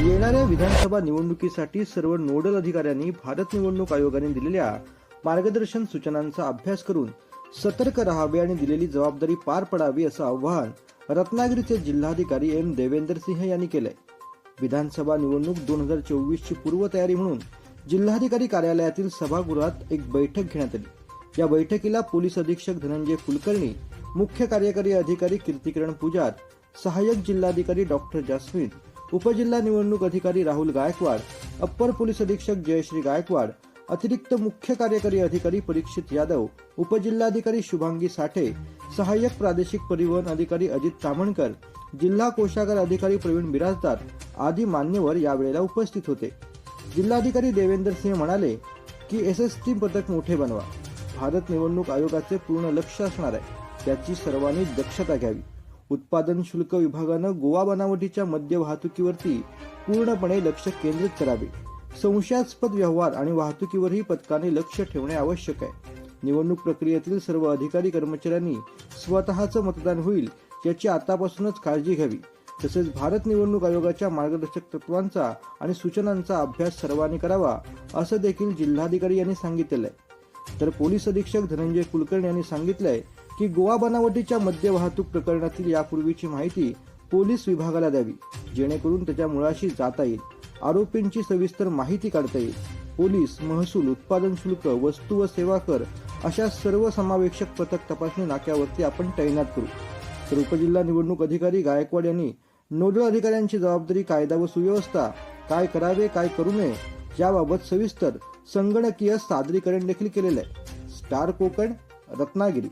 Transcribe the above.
येणाऱ्या विधानसभा निवडणुकीसाठी सर्व नोडल अधिकाऱ्यांनी भारत निवडणूक आयोगाने दिलेल्या मार्गदर्शन सूचनांचा अभ्यास करून सतर्क राहावे आणि दिलेली जबाबदारी पार पडावी असं आव्हान रत्नागिरीचे जिल्हाधिकारी एम देवेंदर सिंह यांनी केलंय. विधानसभा निवडणूक दोन हजार चोवीसची पूर्वतयारी म्हणून जिल्हाधिकारी कार्यालयातील सभागृहात एक बैठक घेण्यात आली. या बैठकीला पोलीस अधीक्षक धनंजय कुलकर्णी मुख्य कार्यकारी अधिकारी कीर्तिकिरण पुजार सहाय्यक जिल्हाधिकारी डॉक्टर जास्मिन उपजिल्हा निवडणूक अधिकारी राहुल गायकवाड अप्पर पोलीस अधीक्षक जयश्री गायकवाड अतिरिक्त मुख्य कार्यकारी अधिकारी परीक्षित यादव उपजिल्हाधिकारी शुभांगी साठे सहाय्यक प्रादेशिक परिवहन अधिकारी अजित तामणकर जिल्हा कोषागार अधिकारी प्रवीण बिराजदार आदी मान्यवर यावेळेला उपस्थित होते. जिल्हाधिकारी देवेंद्र सिंह म्हणाले की एस एस टी पथक मोठे बनवा. भारत निवडणूक आयोगाचे पूर्ण लक्ष असणार आहे. त्याची सर्वांनी दक्षता घ्यावी. उत्पादन शुल्क विभागानं गोवा बनावटीच्या मद्य वाहतुकीवरती पूर्णपणे लक्ष केंद्रित करावे. संशयास्पद व्यवहार आणि वाहतुकीवरही पथकाने लक्ष ठेवणे आवश्यक आहे. निवडणूक प्रक्रियेतील सर्व अधिकारी कर्मचाऱ्यांनी स्वतःचं मतदान होईल याची आतापासूनच काळजी घ्यावी. तसेच भारत निवडणूक आयोगाच्या मार्गदर्शक तत्वांचा आणि सूचनांचा अभ्यास सर्वांनी करावा असं देखील जिल्हाधिकारी यांनी सांगितलेलं आहे. तर पोलीस अधीक्षक धनंजय कुलकर्णी यांनी सांगितलंय की गोवा बनावटीच्या मद्य वाहतूक प्रकरणातील यापूर्वीची माहिती पोलीस विभागाला द्यावी जेणेकरून त्याच्या मुळाशी जाता येईल. आरोपींची सविस्तर माहिती काढता येईल. पोलीस महसूल उत्पादन शुल्क वस्तू व सेवा कर अशा सर्व समावेशक पथक तपासणी नाक्यावरती आपण तैनात करू. तर उपजिल्हा निवडणूक अधिकारी गायकवाड यांनी नोडल अधिकाऱ्यांची जबाबदारी कायदा व सुव्यवस्था काय करावे काय करू नये याबाबत सविस्तर संगणकीय सादरीकरण देखील केलेलं आहे. स्टार कोकण रत्नागिरी.